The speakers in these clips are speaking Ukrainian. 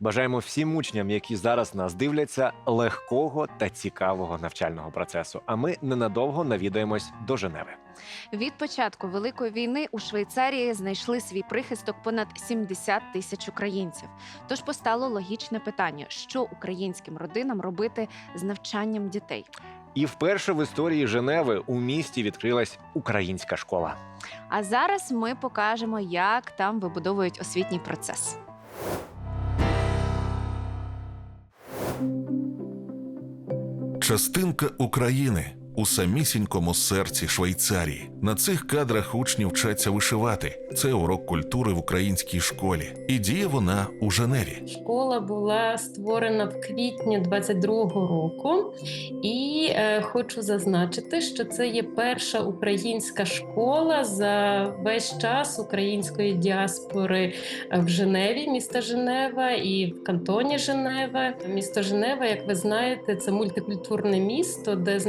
Бажаємо всім учням, які зараз нас дивляться, легкого та цікавого навчального процесу. А ми ненадовго навідаємось до Женеви. Від початку великої війни у Швейцарії знайшли свій прихисток понад 70 тисяч українців. Тож постало логічне питання: що українським родинам робити з навчанням дітей? І вперше в історії Женеви у місті відкрилась українська школа. А зараз ми покажемо, як там вибудовують освітній процес. Частинка України у самісінькому серці Швейцарії. На цих кадрах учні вчаться вишивати. Це урок культури в українській школі. І діє вона у Женеві. Школа була створена в квітні 22-го року, і е, хочу зазначити, що це є перша українська школа за весь час української діаспори в Женеві, міста Женева, і в кантоні Женева. Місто Женева, як ви знаєте, це мультикультурне місто, де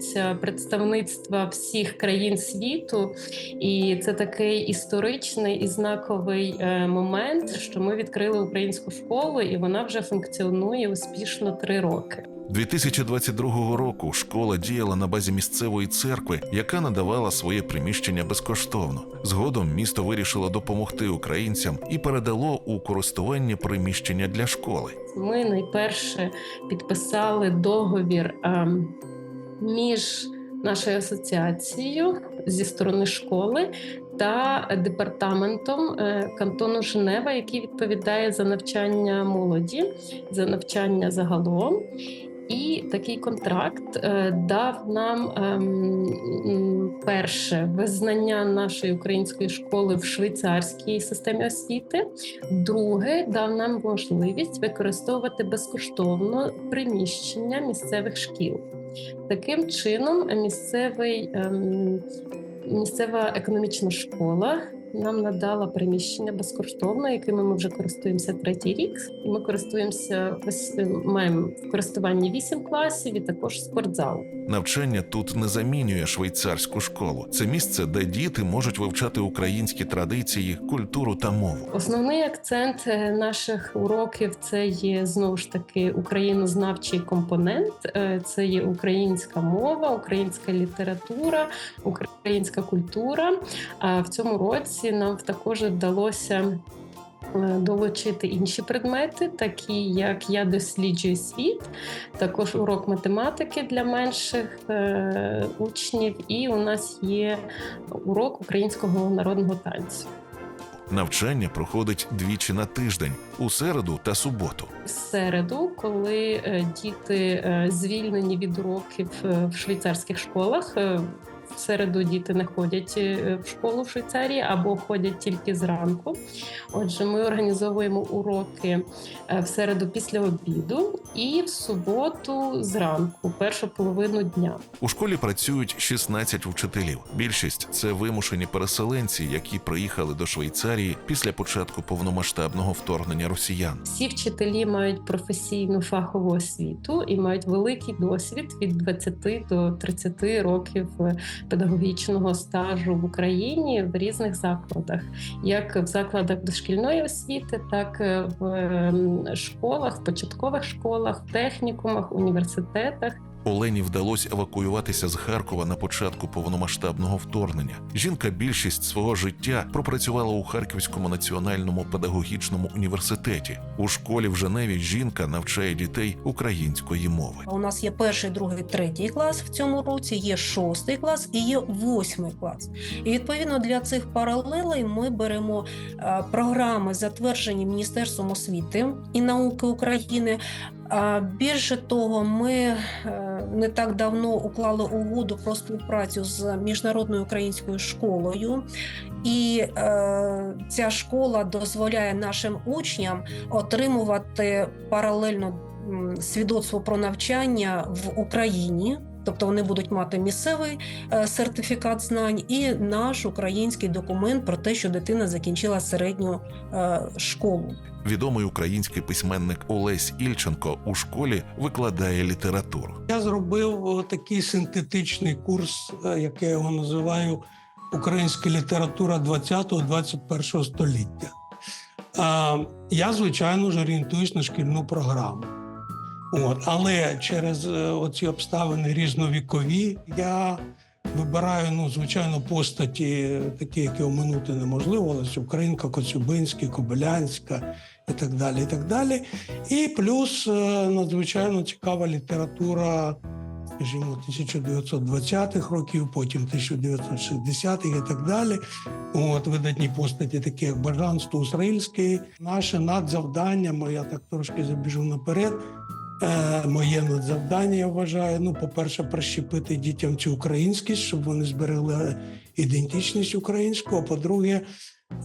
знаходяться представництва всіх країн світу. І це такий історичний і знаковий е, момент, що ми відкрили українську школу, і вона вже функціонує успішно три роки. 2022 року школа діяла на базі місцевої церкви, яка надавала своє приміщення безкоштовно. Згодом місто вирішило допомогти українцям і передало у користування приміщення для школи. Ми найперше підписали договір ем, між нашою асоціацією зі сторони школи та департаментом е, кантону Женева, який відповідає за навчання молоді, за навчання загалом. І такий контракт е, дав нам ем, перше визнання нашої української школи в швейцарській системі освіти. Друге дав нам можливість використовувати безкоштовно приміщення місцевих шкіл. Таким чином, місцевий, ем, місцева економічна школа нам надала приміщення безкоштовно, якими ми вже користуємося третій рік. І ми користуємося е, маємо в користуванні вісім класів і також спортзал. Навчання тут не замінює швейцарську школу. Це місце, де діти можуть вивчати українські традиції, культуру та мову. Основний акцент е, наших уроків це є знову ж таки українознавчий компонент. Е, Це є українська мова, українська література, українська культура. А в цьому році нам також вдалося. е, Долучити інші предмети, такі як я досліджую світ, також урок математики для менших е, учнів, і у нас є урок українського народного танцю. Навчання проходить двічі на тиждень у середу та суботу. В середу, коли е, діти звільнені від уроків в швейцарських школах. В середу діти не ходять е, в школу в Швейцарії або ходять тільки зранку. Отже, ми організовуємо уроки е, в середу після обіду і в суботу зранку, першу половину дня. У школі працюють 16 вчителів. Більшість це вимушені переселенці, які приїхали до Швейцарії після початку повномасштабного вторгнення росіян. Всі вчителі мають професійну фахову освіту і мають великий досвід від 20 до 30 років е, педагогічного стажу в Україні в різних закладах, як в закладах дошкільної освіти, так в ем, школах, в початкових школах, технікумах, університетах. Олені вдалося евакуюватися з Харкова на початку повномасштабного вторгнення. Жінка більшість свого життя пропрацювала у Харківському національному педагогічному університеті. У школі в Женеві жінка навчає дітей української мови. У нас є перший, другий, третій клас в цьому році, є шостий клас і є восьмий клас. І відповідно для цих паралелей ми беремо е, програми, затверджені Міністерством освіти і науки України. А більше того, ми е, не так давно уклали угоду про співпрацю з міжнародною українською школою, і е, ця школа дозволяє нашим учням отримувати паралельно свідоцтво про навчання в Україні. Тобто вони будуть мати місцевий е, сертифікат знань і наш український документ про те, що дитина закінчила середню е, школу. Відомий український письменник Олесь Ільченко у школі викладає літературу. Я зробив такий синтетичний курс, е, який я його називаю Українська література 20-21 століття. Я, звичайно ж, орієнтуюсь на шкільну програму. От, але через е, оці обставини різновікові я вибираю, ну, звичайно, постаті, такі, які оминути неможливо, Лесь Українка, Коцюбинський, Кобилянська і так далі. І так далі. І плюс е, надзвичайно цікава література, скажімо, 1920-х років, потім 1960-х і так далі. От видатні постаті, такі як Бажан Стусрильський. Наше надзавдання, я так трошки забіжу наперед. Е, моє надзавдання, я вважаю, ну, по-перше, прищепити дітям цю українськість, щоб вони зберегли ідентичність українську. А по-друге,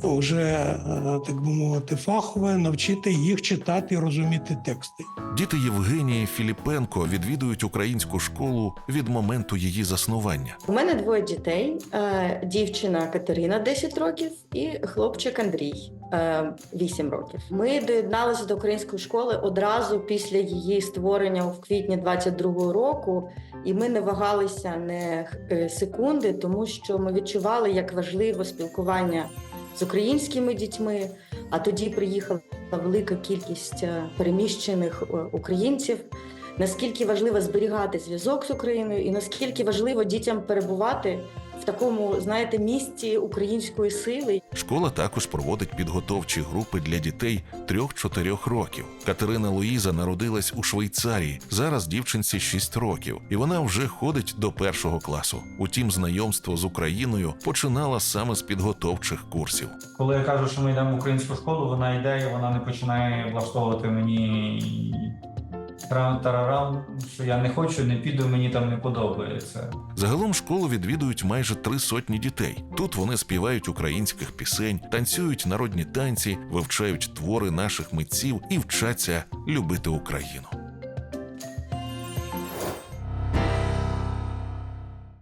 вже, е, так би мовити, фахове навчити їх читати і розуміти тексти. Діти Євгенії Філіпенко відвідують українську школу від моменту її заснування. У мене двоє дітей: Е, дівчина Катерина 10 років і хлопчик Андрій е, 8 років. Ми доєдналися до української школи одразу після її створення в квітні 22-го року, і ми не вагалися не е, секунди, тому що ми відчували, як важливо спілкування з українськими дітьми. А тоді приїхала велика кількість е, переміщених е, українців наскільки важливо зберігати зв'язок з Україною, і наскільки важливо дітям перебувати в такому, знаєте, місці української сили. Школа також проводить підготовчі групи для дітей 3-4 років. Катерина Луїза народилась у Швейцарії. Зараз дівчинці 6 років, і вона вже ходить до першого класу. Утім, знайомство з Україною починала саме з підготовчих курсів. Коли я кажу, що ми йдемо в українську школу, вона йде і вона не починає влаштовувати мені трам-тарарам, що я не хочу, не піду, мені там не подобається. Загалом школу відвідують майже три сотні дітей. Тут вони співають українських пісень, танцюють народні танці, вивчають твори наших митців і вчаться любити Україну.